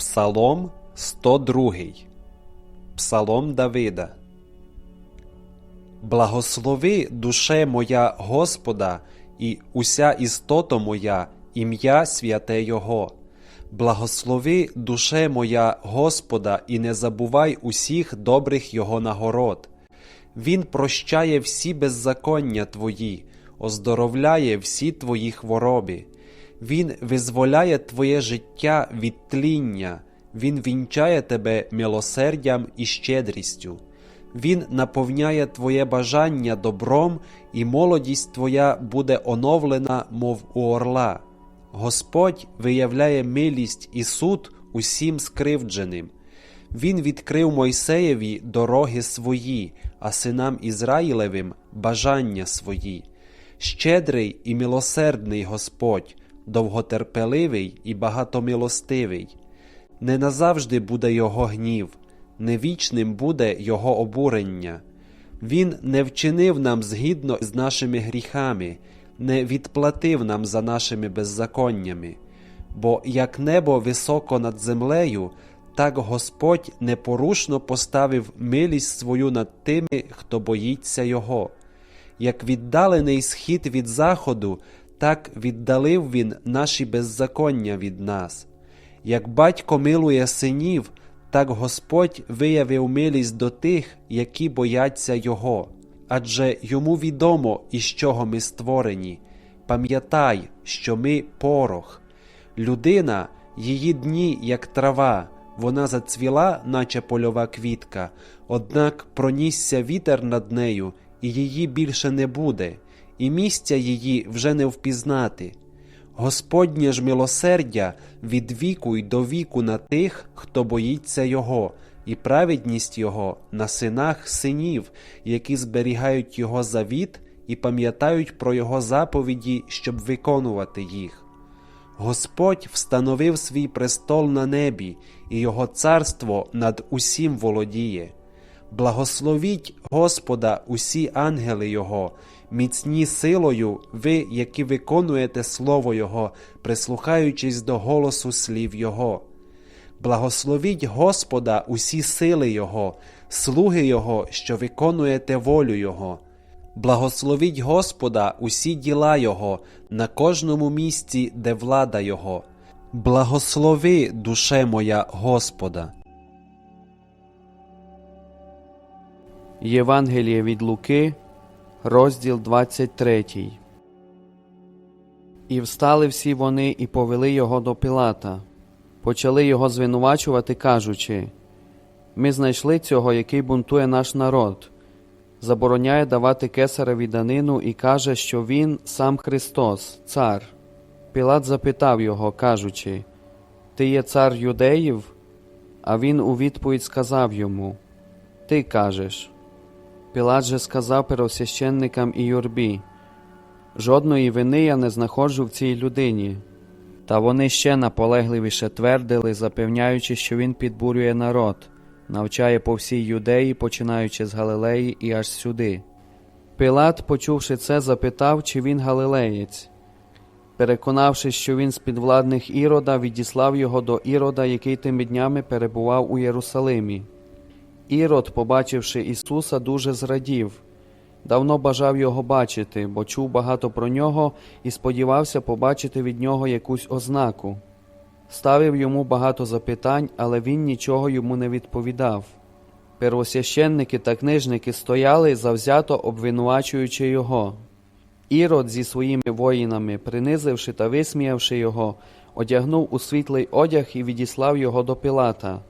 Псалом 102. Псалом Давида. Благослови душе моя Господа і уся істота моя, ім'я святе Його. Благослови душе моя Господа і не забувай усіх добрих Його нагород. Він прощає всі беззаконня твої, оздоровляє всі твої хвороби. Він визволяє твоє життя від тління, Він вінчає тебе милосердям і щедрістю. Він наповняє твоє бажання добром, і молодість твоя буде оновлена, мов у орла. Господь виявляє милість і суд усім скривдженим. Він відкрив Мойсеєві дороги свої, а синам Ізраїлевим бажання свої. Щедрий і милосердний Господь, довготерпеливий і багатомилостивий. Не назавжди буде його гнів, не вічним буде його обурення. Він не вчинив нам згідно з нашими гріхами, не відплатив нам за нашими беззаконнями. Бо як небо високо над землею, так Господь непорушно поставив милість свою над тими, хто боїться Його. Як віддалений схід від заходу, так віддалив Він наші беззаконня від нас. Як батько милує синів, так Господь виявив милість до тих, які бояться Його. Адже йому відомо, із чого ми створені. Пам'ятай, що ми порох. Людина, її дні, як трава, вона зацвіла, наче польова квітка, однак пронісся вітер над нею, і її більше не буде, і місця її вже не впізнати. Господнє ж милосердя від віку й до віку на тих, хто боїться Його, і праведність Його на синах синів, які зберігають Його завіт і пам'ятають про Його заповіді, щоб виконувати їх. Господь встановив свій престол на небі, і Його царство над усім володіє. Благословіть Господа усі ангели Його, міцні силою, ви, які виконуєте Слово Його, прислухаючись до голосу слів Його. Благословіть Господа усі сили Його, слуги Його, що виконуєте волю Його. Благословіть Господа усі діла Його на кожному місці, де влада Його. Благослови, душе моя Господа. Євангеліє від Луки, розділ 23. І встали всі вони і повели його до Пилата. Почали його звинувачувати, кажучи: Ми знайшли цього, який бунтує наш народ, забороняє давати кесареві данину і каже, що він сам Христос, цар. Пілат запитав його, кажучи: Ти є цар юдеїв? А він у відповідь сказав йому: Ти кажеш. Пілат же сказав первосвященникам і юрбі, жодної вини я не знаходжу в цій людині. Та вони ще наполегливіше твердили, запевняючи, що він підбурює народ, навчає по всій юдеї, починаючи з Галилеї і аж сюди. Пилат, почувши це, запитав, чи він галилеєць. Переконавшись, що він з підвладних Ірода, відіслав його до Ірода, який тими днями перебував у Єрусалимі. Ірод, побачивши Ісуса, дуже зрадів. Давно бажав його бачити, бо чув багато про нього і сподівався побачити від нього якусь ознаку. Ставив йому багато запитань, але він нічого йому не відповідав. Первосвященники та книжники стояли, завзято обвинувачуючи його. Ірод зі своїми воїнами, принизивши та висміявши його, одягнув у світлий одяг і відіслав його до Пилата.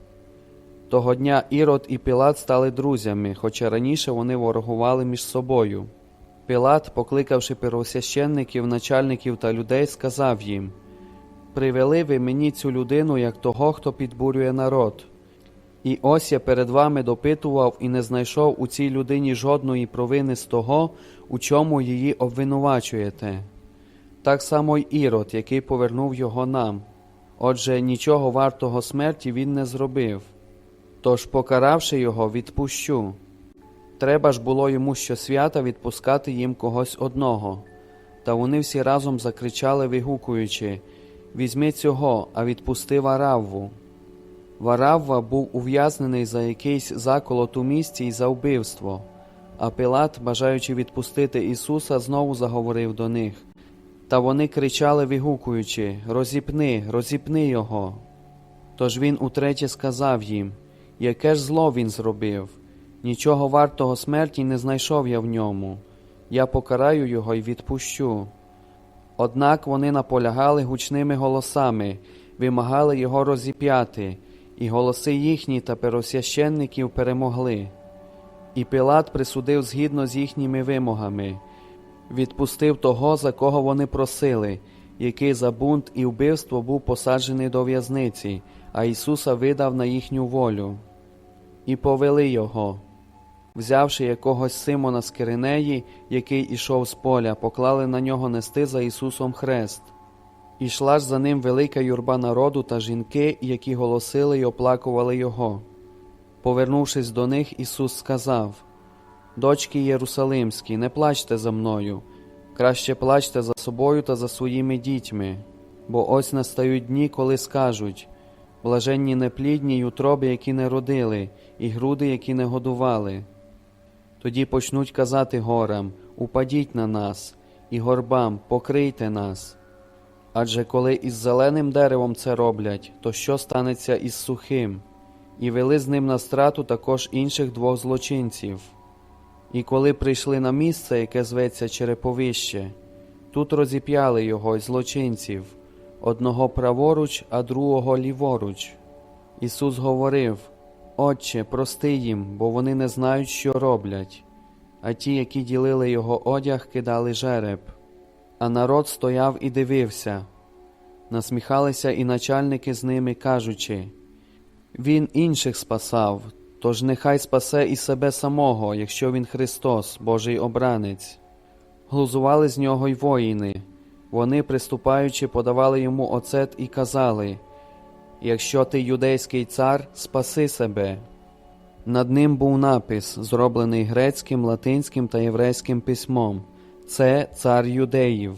Того дня Ірод і Пілат стали друзями, хоча раніше вони ворогували між собою. Пілат, покликавши первосвященників, начальників та людей, сказав їм: Привели ви мені цю людину як того, хто підбурює народ. І ось я перед вами допитував і не знайшов у цій людині жодної провини з того, у чому її обвинувачуєте. Так само й Ірод, який повернув його нам. Отже, нічого вартого смерті він не зробив. Тож, покаравши його, відпущу. Треба ж було йому щосвята відпускати їм когось одного. Та вони всі разом закричали, вигукуючи Візьми цього, а відпусти Варавву. Варавва був ув'язнений за якийсь заколот у місті і за вбивство. А Пилат, бажаючи відпустити Ісуса, знову заговорив до них. Та вони кричали, вигукуючи Розіпни, розіпни його. Тож він утретє сказав їм, яке ж зло він зробив. Нічого вартого смерті не знайшов я в ньому. Я покараю його й відпущу. Однак вони наполягали гучними голосами, вимагали його розіп'яти, і голоси їхні та перосвященників перемогли. І Пилат присудив згідно з їхніми вимогами, відпустив того, за кого вони просили, який за бунт і вбивство був посаджений до в'язниці, а Ісуса видав на їхню волю. І повели його. Взявши якогось Симона з Киринеї, який ішов з поля, поклали на нього нести за Ісусом хрест. Ішла ж за ним велика юрба народу та жінки, які голосили й оплакували його. Повернувшись до них, Ісус сказав: Дочки Єрусалимські, не плачте за мною, краще плачте за собою та за своїми дітьми, бо ось настають дні, коли скажуть блаженні неплідні й утроби, які не родили, і груди, які не годували. Тоді почнуть казати горам Упадіть на нас, і горбам покрийте нас. Адже коли із зеленим деревом це роблять, то що станеться із сухим? І вели з ним на страту також інших двох злочинців. І коли прийшли на місце, яке зветься Череповище, тут розіп'яли його й злочинців, одного праворуч, а другого ліворуч. Ісус говорив: Отче, прости їм, бо вони не знають, що роблять. А ті, які ділили його одяг, кидали жереб. А народ стояв і дивився. Насміхалися і начальники з ними, кажучи Він інших спасав, тож нехай спасе і себе самого, якщо він Христос, Божий обранець. Глузували з нього й воїни. Вони, приступаючи, подавали йому оцет і казали Якщо ти юдейський цар, спаси себе. Над ним був напис, зроблений грецьким, латинським та єврейським письмом Це цар юдеїв.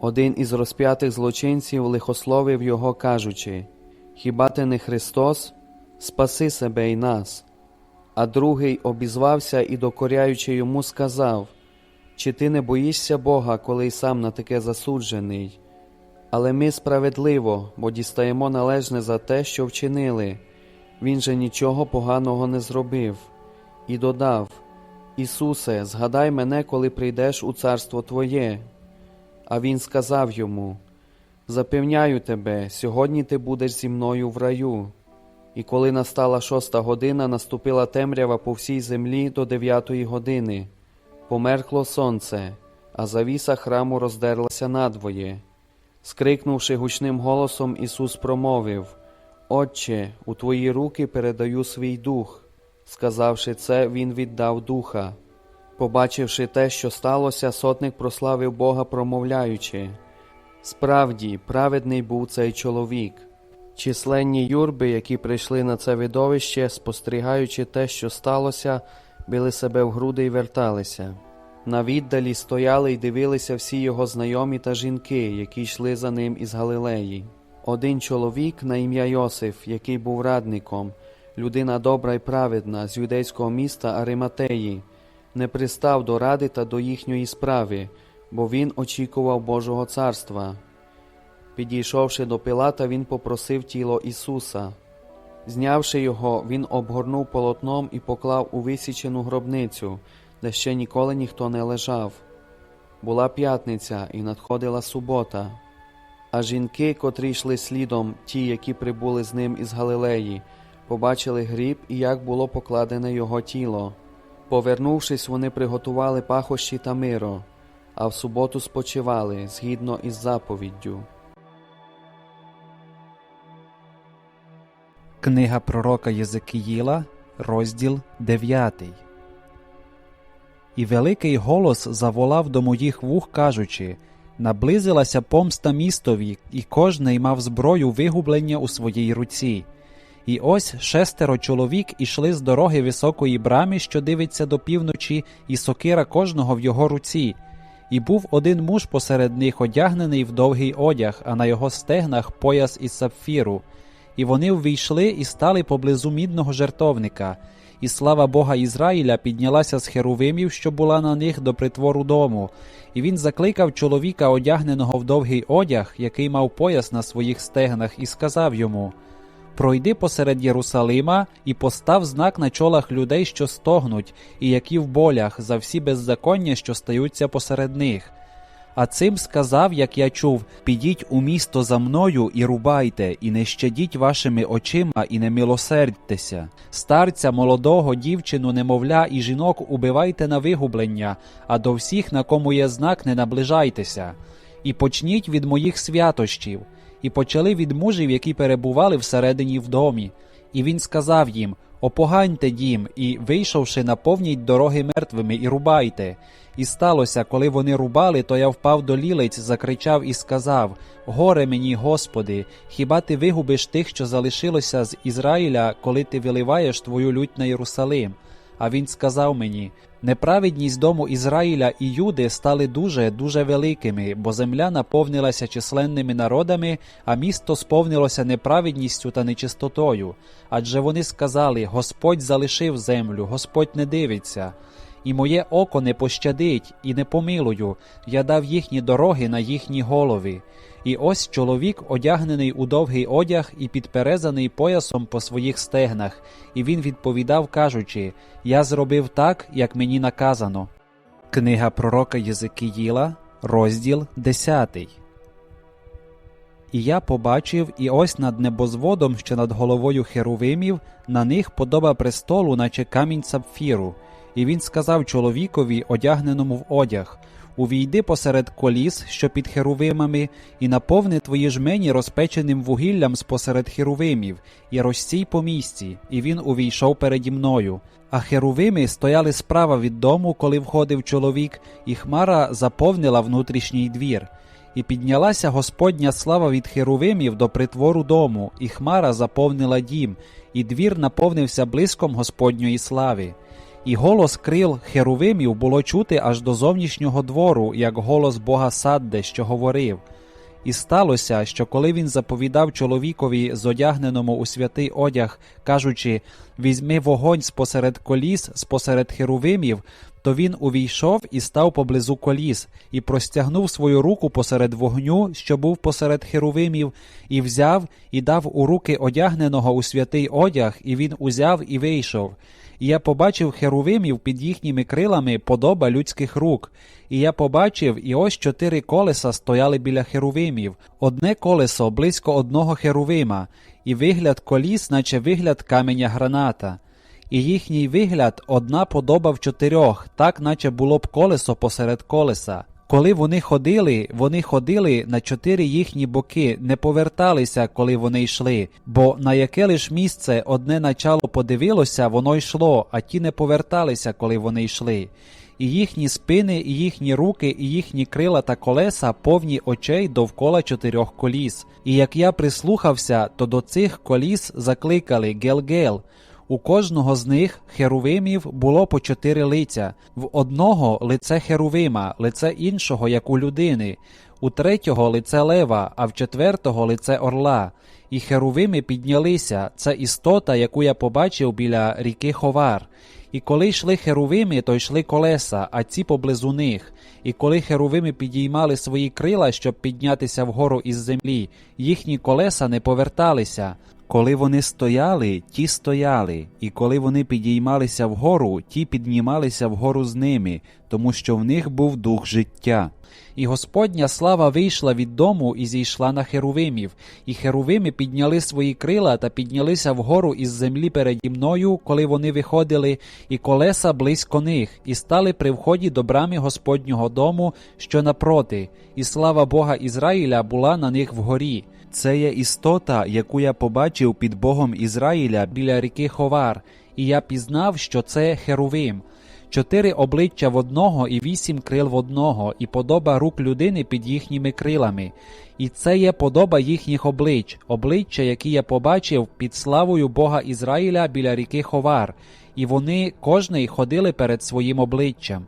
Один із розп'ятих злочинців лихословив його, кажучи Хіба ти не Христос? Спаси себе і нас. А другий обізвався і, докоряючи йому, сказав Чи ти не боїшся Бога, коли й сам на таке засуджений? Але ми справедливо, бо дістаємо належне за те, що вчинили. Він же нічого поганого не зробив. І додав Ісусе, згадай мене, коли прийдеш у царство Твоє. А він сказав йому Запевняю тебе, сьогодні ти будеш зі мною в раю. І коли настала шоста година, наступила темрява по всій землі до дев'ятої години. Померкло сонце, а завіса храму роздерлася надвоє. Скрикнувши гучним голосом, Ісус промовив Отче, у Твої руки передаю свій дух. Сказавши це, Він віддав духа. Побачивши те, що сталося, сотник прославив Бога, промовляючи Справді, праведний був цей чоловік. Численні юрби, які прийшли на це видовище, спостерігаючи те, що сталося, били себе в груди й верталися. На віддалі стояли й дивилися всі його знайомі та жінки, які йшли за ним із Галилеї. Один чоловік на ім'я Йосиф, який був радником, людина добра й праведна з юдейського міста Ариматеї, не пристав до ради та до їхньої справи, бо він очікував Божого царства. Підійшовши до Пилата, він попросив тіло Ісуса. Знявши його, він обгорнув полотном і поклав у висічену гробницю, де ще ніколи ніхто не лежав. Була п'ятниця і надходила субота. А жінки, котрі йшли слідом, ті, які прибули з ним із Галилеї, побачили гріб і як було покладене його тіло. Повернувшись, вони приготували пахощі та миро, а в суботу спочивали згідно із заповіддю. Книга пророка Єзекиїла, розділ 9. І великий голос заволав до моїх вух, кажучи Наблизилася помста містові, і кожний мав зброю вигублення у своїй руці. І ось шестеро чоловік ішли з дороги високої брами, що дивиться до півночі, і сокира кожного в його руці. І був один муж посеред них одягнений в довгий одяг, а на його стегнах пояс із сапфіру. І вони ввійшли і стали поблизу мідного жертовника. І слава Бога Ізраїля піднялася з херувимів, що була на них до притвору дому. І він закликав чоловіка, одягненого в довгий одяг, який мав пояс на своїх стегнах, і сказав йому: Пройди посеред Єрусалима і постав знак на чолах людей, що стогнуть, і які в болях, за всі беззаконня, що стаються посеред них. А цим сказав, як я чув: підіть у місто за мною і рубайте, і не щадіть вашими очима, і не милосердьтеся. Старця, молодого, дівчину, немовля і жінок убивайте на вигублення, а до всіх, на кому є знак, не наближайтеся. І почніть від моїх святощів. І почали від мужів, які перебували всередині в домі. І він сказав їм: Опоганьте дім, і, вийшовши, наповніть дороги мертвими, і рубайте. І сталося, коли вони рубали, то я впав до лілиць, закричав і сказав: Горе мені, Господи, хіба ти вигубиш тих, що залишилося з Ізраїля, коли ти виливаєш твою лють на Єрусалим? А він сказав мені: Неправедність дому Ізраїля і Юди стали дуже дуже великими, бо земля наповнилася численними народами, а місто сповнилося неправедністю та нечистотою. Адже вони сказали: Господь залишив землю, Господь не дивиться. І моє око не пощадить, і не помилую, я дав їхні дороги на їхні голови. І ось чоловік, одягнений у довгий одяг і підперезаний поясом по своїх стегнах, і він відповідав, кажучи: Я зробив так, як мені наказано. Книга пророка Єзикіїла, розділ 10. І я побачив, і ось над небозводом, що над головою херувимів, на них подоба престолу, наче камінь сапфіру. І він сказав чоловікові, одягненому в одяг: Увійди посеред коліс, що під херувимами, і наповни твої жмені розпеченим вугіллям спосеред херувимів, і розсій по місці, і він увійшов переді мною. А херувими стояли справа від дому, коли входив чоловік, і хмара заповнила внутрішній двір. І піднялася Господня слава від херувимів до притвору дому, і хмара заповнила дім, і двір наповнився блиском Господньої слави. І голос крил херувимів було чути аж до зовнішнього двору, як голос Бога Садде, що говорив. І сталося, що коли він заповідав чоловікові, зодягненому у святий одяг, кажучи візьми вогонь спосеред коліс, спосеред херувимів, то він увійшов і став поблизу коліс, і простягнув свою руку посеред вогню, що був посеред херувимів, і взяв і дав у руки одягненого у святий одяг, і він узяв і вийшов. І я побачив херувимів під їхніми крилами подоба людських рук. І я побачив, і ось чотири колеса стояли біля херувимів, одне колесо близько одного херувима, і вигляд коліс, наче вигляд каменя граната. І їхній вигляд одна подоба в чотирьох, так наче було б колесо посеред колеса. Коли вони ходили, вони ходили на чотири їхні боки, не поверталися, коли вони йшли, бо на яке лиш місце одне начало подивилося, воно йшло, а ті не поверталися, коли вони йшли. І їхні спини, і їхні руки, і їхні крила та колеса повні очей довкола чотирьох коліс. І як я прислухався, то до цих коліс закликали Гел-Гел. У кожного з них херувимів було по чотири лиця, в одного лице херувима, лице іншого, як у людини, у третього лице лева, а в четвертого лице орла. І херувими піднялися, це істота, яку я побачив біля ріки Ховар. І коли йшли херувими, то йшли колеса, а ці поблизу них. І коли херувими підіймали свої крила, щоб піднятися вгору із землі, їхні колеса не поверталися. Коли вони стояли, ті стояли, і коли вони підіймалися вгору, ті піднімалися вгору з ними, тому що в них був дух життя. І Господня слава вийшла від дому і зійшла на херувимів, і херувими підняли свої крила та піднялися вгору із землі переді мною, коли вони виходили, і колеса близько них, і стали при вході до брами Господнього дому, що напроти, і слава Бога Ізраїля була на них вгорі. Це є істота, яку я побачив під Богом Ізраїля біля ріки Ховар, і я пізнав, що це Херувим. Чотири обличчя в одного і вісім крил в одного, і подоба рук людини під їхніми крилами. І це є подоба їхніх облич, обличчя, які я побачив під славою Бога Ізраїля біля ріки Ховар, і вони кожний ходили перед своїм обличчям.